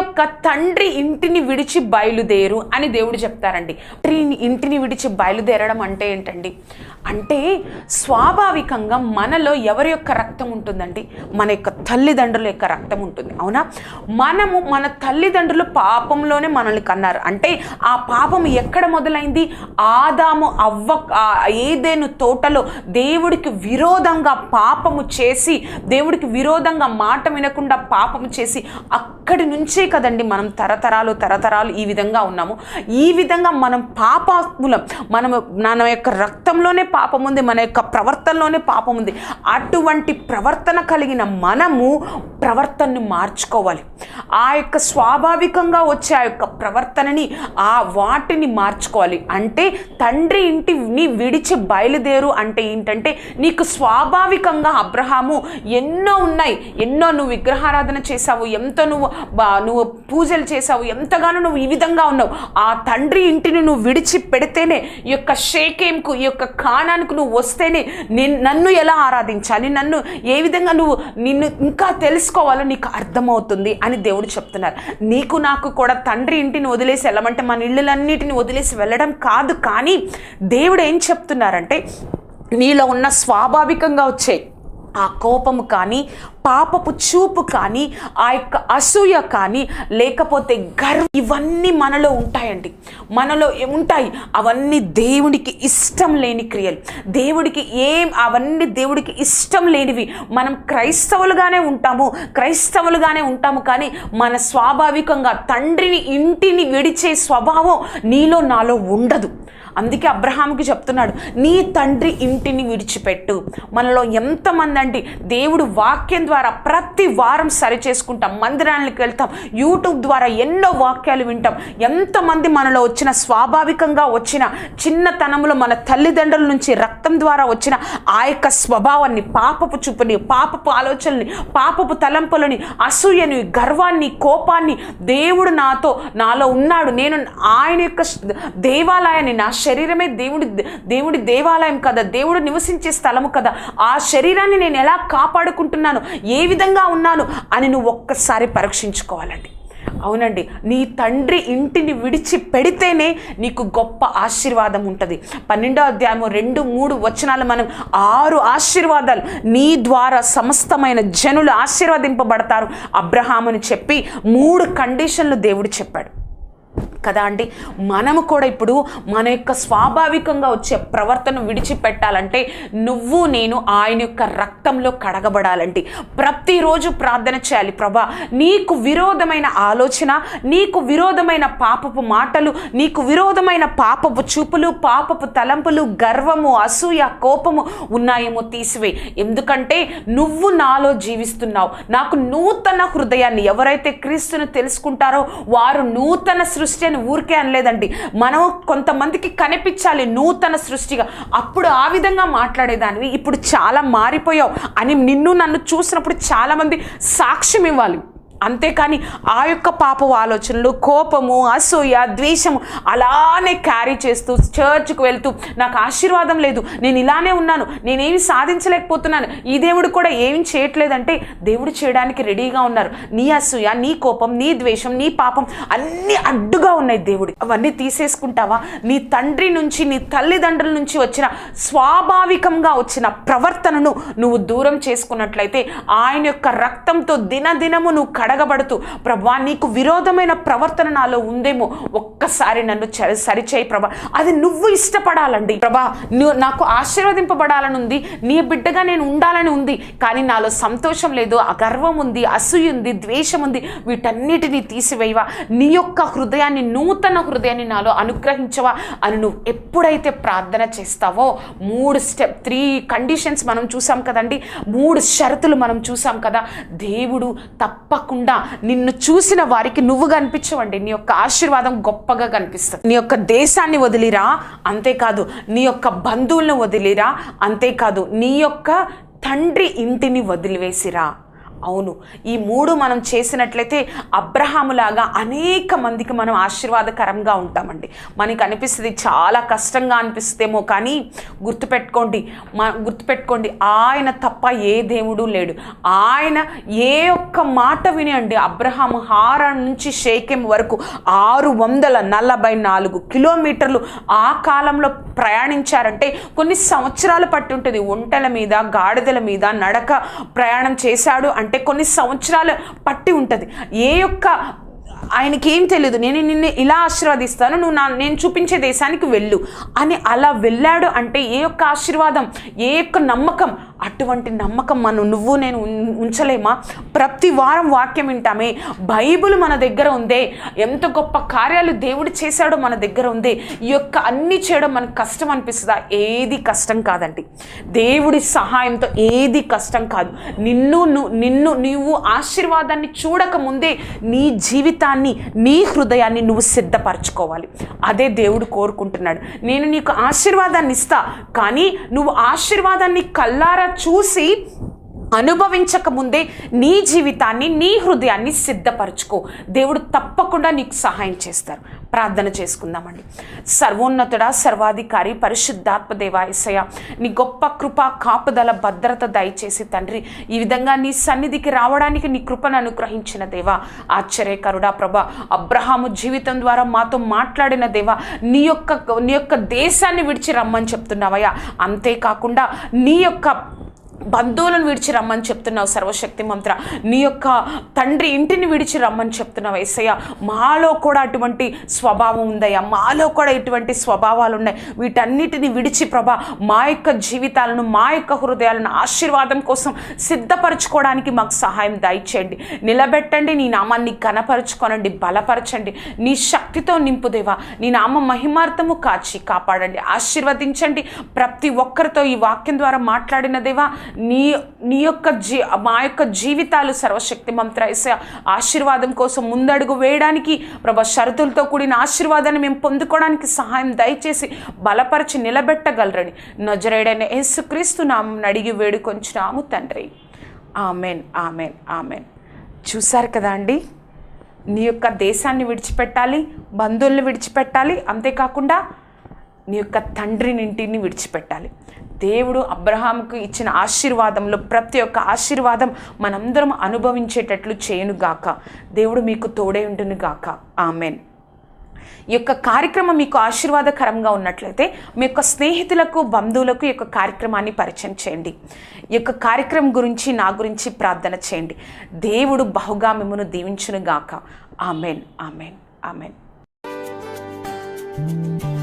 యొక్క తండ్రి ఇంటిని విడిచి బయలుదేరు అని దేవుడు చెప్తారండి. తండ్రి ఇంటిని విడిచి బయలుదేరడం అంటే ఏంటండి? అంటే స్వాభావికంగా మనలో ఎవరి యొక్క రక్తం ఉంటుందండి? మన యొక్క తల్లిదండ్రుల యొక్క రక్తం ఉంటుంది. అవునా? మనము మన తల్లిదండ్రులు పాపంలోనే మనల్ని కన్నారు. అంటే ఆ పాపం ఎక్కడ మొదలైంది? ఆదాము అవ్వ ఏదేను తోటలో దేవుడికి విరోధంగా పాపము చేసి దేవుడికి విరోధంగా మాట వినకుండా పాపము చేసి అక్కడి నుంచే కదండి మనం తరతరాలు తరతరాలు ఈ విధంగా ఉన్నాము. ఈ విధంగా మనం పాపాత్ములం. మనం మన యొక్క రక్తంలోనే పాపం ఉంది మన యొక్క ప్రవర్తనలోనే పాపం ఉంది. అటువంటి ప్రవర్తన కలిగిన మనము ప్రవర్తనను మార్చుకోవాలి. ఆ యొక్క స్వాభావికంగా వచ్చే ఆ యొక్క ప్రవర్తనని ఆ వాటిని మార్చుకోవాలి. అంటే తండ్రి ఇంటిని విడిచి బయలుదేరు అంటే ఏంటంటే నీకు స్వాభావికంగా అబ్రహాము ఎన్నో ఉన్నాయి. ఎన్నో నువ్వు విగ్రహారాధన చేసావు ఎంతో నువ్వు బా- నువ్వు పూజలు చేసావు ఎంతగానో నువ్వు ఈ విధంగా ఉన్నావు. ఆ తండ్రి ఇంటిని నువ్వు విడిచి పెడితేనే ఈ యొక్క షేకేంకు ఈ యొక్క కాణానికి నువ్వు వస్తేనే నేను నన్ను ఎలా ఆరాధించాలి? నన్ను ఏ విధంగా నువ్వు నిన్ను ఇంకా తెలుసుకోవాలో నీకు అర్థమవుతుంది అని దేవుడు చెప్తున్నారు. నీకు నాకు కూడా తండ్రి ఇంటిని వదిలేసి వెళ్ళమంటే మన ఇళ్ళలన్నిటిని వదిలేసి వెళ్ళడం కాదు కానీ దేవుడు ఏం చెప్తున్నారంటే నీలో ఉన్న స్వాభావికంగా వచ్చే ఆ కోపము కానీ పాపపు చూపు కానీ ఆ యొక్క అసూయ కానీ లేకపోతే గర్వం ఇవన్నీ మనలో ఉంటాయండి. మనలో ఏ- ఉంటాయి. అవన్నీ దేవుడికి ఇష్టం లేని క్రియలు. దేవుడికి ఏం అవన్నీ దేవుడికి ఇష్టం లేనివి. మనం క్రైస్తవులుగానే ఉంటాము క్రైస్తవులుగానే ఉంటాము కానీ మన స్వాభావికంగా తండ్రిని ఇంటిని విడిచే స్వభావం నీలో నాలో ఉండదు. అందుకే అబ్రహాంకి చెప్తున్నాడు నీ తండ్రి ఇంటిని విడిచిపెట్టు. మనలో ఎంతమంది అండి దేవుడు వాక్యం ద్వారా ప్రతి వారం సరి చేసుకుంటాం మందిరానికి వెళ్తాం యూట్యూబ్ ద్వారా ఎన్నో వాక్యాలు వింటాం. ఎంతమంది మనలో వచ్చిన స్వాభావికంగా వచ్చిన చిన్నతనంలో మన తల్లిదండ్రుల నుంచి రక్తం ద్వారా వచ్చిన ఆ యొక్క స్వభావాన్ని పాపపు చూపుని పాపపు ఆలోచనని పాపపు తలంపులని అసూయని గర్వాన్ని కోపాన్ని దేవుడు నాతో నాలో ఉన్నాడు. నేను ఆయన యొక్క దేవాలయాన్ని నాశ శరీరమే దేవుడి దేవుడి దేవాలయం కదా దేవుడు నివసించే స్థలము కదా. ఆ శరీరాన్ని నేను ఎలా కాపాడుకుంటున్నాను ఏ విధంగా ఉన్నాను అని నువ్వు ఒక్కసారి పరీక్షించుకోవాలండి. అవునండి నీ తండ్రి ఇంటిని విడిచి పెడితేనే నీకు గొప్ప ఆశీర్వాదం ఉంటుంది. పన్నెండో అధ్యాయము రెండు మూడు వచనాలు మనం ఆరు ఆశీర్వాదాలు నీ ద్వారా సమస్తమైన జనులు ఆశీర్వదింపబడతారు. అబ్రహాముని చెప్పి మూడు కండిషన్లు దేవుడు చెప్పాడు. కదా అండి? మనము కూడా ఇప్పుడు మన యొక్క స్వాభావికంగా వచ్చే ప్రవర్తన విడిచిపెట్టాలంటే నువ్వు నేను ఆయన యొక్క రక్తంలో కడగబడాలండి. ప్రతిరోజు ప్రార్థన చేయాలి ప్రభా. నీకు విరోధమైన ఆలోచన నీకు విరోధమైన పాపపు మాటలు నీకు విరోధమైన పాపపు చూపులు పాపపు తలంపులు గర్వము అసూయ కోపము ఉన్నాయేమో తీసివే. ఎందుకంటే నువ్వు నాలో జీవిస్తున్నావు. నాకు నూతన హృదయాన్ని ఎవరైతే క్రీస్తును తెలుసుకుంటారో వారు నూతన సృష్టి అని ఊరికే అనలేదండి. మనం కొంతమందికి కనిపించాలి నూతన సృష్టిగా. అప్పుడు ఆ విధంగా మాట్లాడేదానివి. ఇప్పుడు చాలా మారిపోయావు అని నిన్ను నన్ను చూసినప్పుడు చాలామంది సాక్ష్యం ఇవ్వాలి. అంతేకాని ఆ యొక్క పాప ఆలోచనలు కోపము అసూయ ద్వేషము అలానే క్యారీ చేస్తూ చర్చ్కి వెళ్తూ నాకు ఆశీర్వాదం లేదు నేను ఇలానే ఉన్నాను నేనేమి సాధించలేకపోతున్నాను ఈ దేవుడు కూడా ఏమి చేయట్లేదంటే దేవుడు చేయడానికి రెడీగా ఉన్నారు. నీ అసూయ నీ కోపం నీ ద్వేషం నీ పాపం అన్నీ అడ్డుగా ఉన్నాయి దేవుడు. అవన్నీ తీసేసుకుంటావా? నీ తండ్రి నుంచి నీ తల్లిదండ్రుల నుంచి వచ్చిన స్వాభావికంగా వచ్చిన ప్రవర్తనను నువ్వు దూరం చేసుకున్నట్లయితే ఆయన యొక్క రక్తంతో దినదినము నువ్వు అడగబడుతూ ప్రభా నీకు విరోధమైన ప్రవర్తన నాలో ఉందేమో? ఒక్కసారి నన్ను చ- సరిచేయి ప్రభా. అది నువ్వు ఇష్టపడాలండి. ప్రభా నాకు ఆశీర్వదింపబడాలని ఉంది. నీ బిడ్డగా నేను ఉండాలని ఉంది. కానీ నాలో సంతోషం లేదు గర్వం ఉంది అసూయ ఉంది ద్వేషం ఉంది. వీటన్నిటిని తీసివేయవా? నీ యొక్క హృదయాన్ని నూతన హృదయాన్ని నాలో అనుగ్రహించవా? అని నువ్వు ఎప్పుడైతే ప్రార్థన చేస్తావో మూడు స్టెప్ త్రీ కండిషన్స్ మనం చూసాం కదండి. మూడు షరతులు మనం చూసాం కదా. దేవుడు తప్పకుండా నిన్ను చూసిన వారికి నువ్వు కనిపించవండి. నీ యొక్క ఆశీర్వాదం గొప్పగా కనిపిస్తుంది. నీ యొక్క దేశాన్ని వదిలిరా అంతేకాదు నీ యొక్క బంధువులను వదిలిరా అంతేకాదు నీ యొక్క తండ్రి ఇంటిని వదిలివేసిరా. అవును. ఈ మూడు మనం చేసినట్లయితే అబ్రహాములాగా అనేక మందికి మనం ఆశీర్వాదకరంగా ఉంటామండి. మనకి అనిపిస్తుంది చాలా కష్టంగా అనిపిస్తేమో కానీ గుర్తుపెట్టుకోండి. మా గుర్తుపెట్టుకోండి. ఆయన తప్ప ఏ దేవుడు లేడు. ఆయన ఏ ఒక్క మాట వినండి. అబ్రహాం హారం నుంచి షేకెం వరకు ఆరు వందల నలభై నాలుగు కిలోమీటర్లు ఆ కాలంలో ప్రయాణించారంటే కొన్ని సంవత్సరాలు పట్టి ఉంటుంది ఒంటెల మీద గాడిదల మీద నడక ప్రయాణం చేశాడు అంటే అంటే కొన్ని సంవత్సరాలు పట్టి ఉంటుంది. ఏ యొక్క ఆయనకి ఏం తెలియదు నేను నిన్ను ఇలా ఆశీర్వదిస్తాను నువ్వు నా నేను చూపించే దేశానికి వెళ్ళు. అని అలా వెళ్ళాడు అంటే ఏ యొక్క ఆశీర్వాదం ఏ యొక్క నమ్మకం అటువంటి నమ్మకం మనం నువ్వు నేను ఉం- ఉంచలేమా? ప్రతి వారం వాక్యం వింటామే. బైబిల్ మన దగ్గర ఉందే. ఎంత గొప్ప కార్యాలు దేవుడు చేశాడో మన దగ్గర ఉందే. ఈ యొక్క అన్ని చేయడం మనకు కష్టం అనిపిస్తుందా? ఏది కష్టం కాదండి. దేవుడి సహాయంతో ఏది కష్టం కాదు. నిన్ను ను- నిన్ను నీవు ఆశీర్వాదాన్ని చూడక ముందే నీ జీవితాన్ని నీ హృదయాన్ని నువ్వు సిద్ధపరచుకోవాలి. అదే దేవుడు కోరుకుంటున్నాడు. నేను నీకు ఆశీర్వాదాన్ని ఇస్తా. కానీ నువ్వు ఆశీర్వాదాన్ని కల్లారా చూసి అనుభవించక ముందే నీ జీవితాన్ని నీ హృదయాన్ని సిద్ధపరచుకో. దేవుడు తప్పకుండా నీకు సహాయం చేస్తారు. ప్రార్థన చేసుకుందామండి. సర్వోన్నతుడ సర్వాధికారి పరిశుద్ధాత్మ దేవాయసయ నీ గొప్ప కృప కాపుదల భద్రత దయచేసి తండ్రి ఈ విధంగా నీ సన్నిధికి రావడానికి నీ కృపను అనుగ్రహించిన దేవా ఆశ్చర్యకరుడా ప్రభ అబ్రహాము జీవితం ద్వారా మాతో మాట్లాడిన దేవా నీ యొక్క నీ యొక్క దేశాన్ని విడిచి రమ్మని చెప్తున్నావయ్యా. అంతేకాకుండా నీ యొక్క బంధువులను విడిచి రమ్మని చెప్తున్నావు సర్వశక్తి మంత్ర. నీ యొక్క తండ్రి ఇంటిని విడిచి రమ్మని చెప్తున్నావు ఏసయ్య. మాలో కూడా అటువంటి స్వభావం ఉందయ్యా. మాలో కూడా ఇటువంటి స్వభావాలు ఉన్నాయి. వీటన్నిటిని విడిచి ప్రభా మా యొక్క జీవితాలను మా యొక్క హృదయాలను ఆశీర్వాదం కోసం సిద్ధపరచుకోవడానికి మాకు సహాయం దయచేయండి. నిలబెట్టండి నీ నామాన్ని కనపరచుకోనండి బలపరచండి. నీ శక్తితో నింపుదేవా నీ నామ మహిమార్థము కాచి కాపాడండి. ఆశీర్వదించండి. ప్రతి ఒక్కరితో ఈ వాక్యం ద్వారా మాట్లాడిన దేవా నీ నీ యొక్క జీ మా యొక్క జీవితాలు సర్వశక్తి మంత్ర ఆశీర్వాదం కోసం ముందడుగు వేయడానికి ప్రభా షరతులతో కూడిన ఆశీర్వాదాన్ని మేము పొందుకోవడానికి సహాయం దయచేసి బలపరిచి నిలబెట్టగలరని నజరేడైన యేసుక్రీస్తు నామం అడిగి వేడుకొంచున్నాము తండ్రి. Amen amen amen. చూశారు కదా అండి? నీ యొక్క దేశాన్ని విడిచిపెట్టాలి బంధువుల్ని విడిచిపెట్టాలి అంతేకాకుండా నీ యొక్క తండ్రినింటిని విడిచిపెట్టాలి. దేవుడు అబ్రహాంకు ఇచ్చిన ఆశీర్వాదంలో ప్రతి ఒక్క ఆశీర్వాదం మనందరం అనుభవించేటట్లు చేయునుగాక దేవుడు మీకు తోడే ఉండునుగాక ఆమెన్. ఈ యొక్క కార్యక్రమం మీకు ఆశీర్వాదకరంగా ఉన్నట్లయితే మీ యొక్క స్నేహితులకు బంధువులకు ఈ యొక్క కార్యక్రమాన్ని పరిచయం చేయండి. ఈ యొక్క కార్యక్రమం గురించి నా గురించి ప్రార్థన చేయండి. దేవుడు బహుగా మిమ్మను దీవించునుగాక ఆమెన్. ఆమెన్. ఆమెన్.